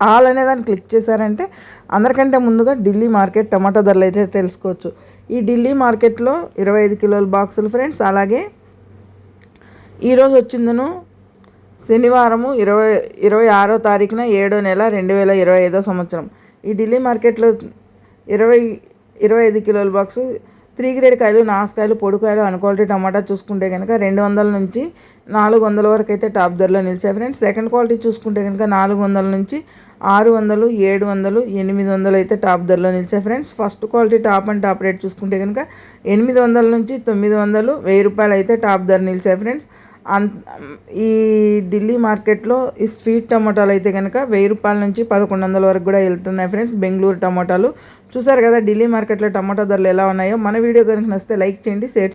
All అనే దాన్ని click చేశారంటే అందరికంటే ముందుగా ఢిల్లీ మార్కెట్ టమాటా ధరలు అయితే తెలుసుకోవచ్చు. ఈ ఢిల్లీ మార్కెట్లో ఇరవై ఐదు కిలోల బాక్సులు ఫ్రెండ్స్ అలాగే ఈరోజు వచ్చిందను శనివారము ఇరవై ఇరవై ఆరో తారీఖున ఏడో నెల రెండు వేల ఇరవై ఐదో సంవత్సరం. ఈ ఢిల్లీ మార్కెట్లో ఇరవై ఇరవై ఐదు కిలోల బాక్సు త్రీ గ్రేడ్ కాయలు నాసుకాయలు పొడికాయలు అన్క్వాలిటీ టమాటా చూసుకుంటే కనుక రెండు వందల నుంచి నాలుగు వందల వరకు అయితే టాప్ ధరలో నిలిచాయి ఫ్రెండ్స్ సెకండ్ క్వాలిటీ చూసుకుంటే కనుక నాలుగు వందల నుంచి ఆరు వందలు ఏడు వందలు ఎనిమిది వందలు అయితే టాప్ ధరలో నిలిచాయి friends. First quality top and top rate చూసుకుంటే కనుక ఎనిమిది వందల నుంచి తొమ్మిది వందలు వెయ్యి రూపాయలు అయితే టాప్ ధర నిలిచాయి ఫ్రెండ్స్. అంత ఈ ఢిల్లీ మార్కెట్లో ఈ స్వీట్ టమాటాలు అయితే కనుక వెయ్యి రూపాయల నుంచి పదకొండు వందల వరకు కూడా వెళ్తున్నాయి ఫ్రెండ్స్. బెంగళూరు టమాటాలు. చూసారు కదా ఢిల్లీ మార్కెట్లో టమాటా ధరలు ఎలా ఉన్నాయో? మన వీడియో కనుక నచ్చితే లైక్ చేయండి షేర్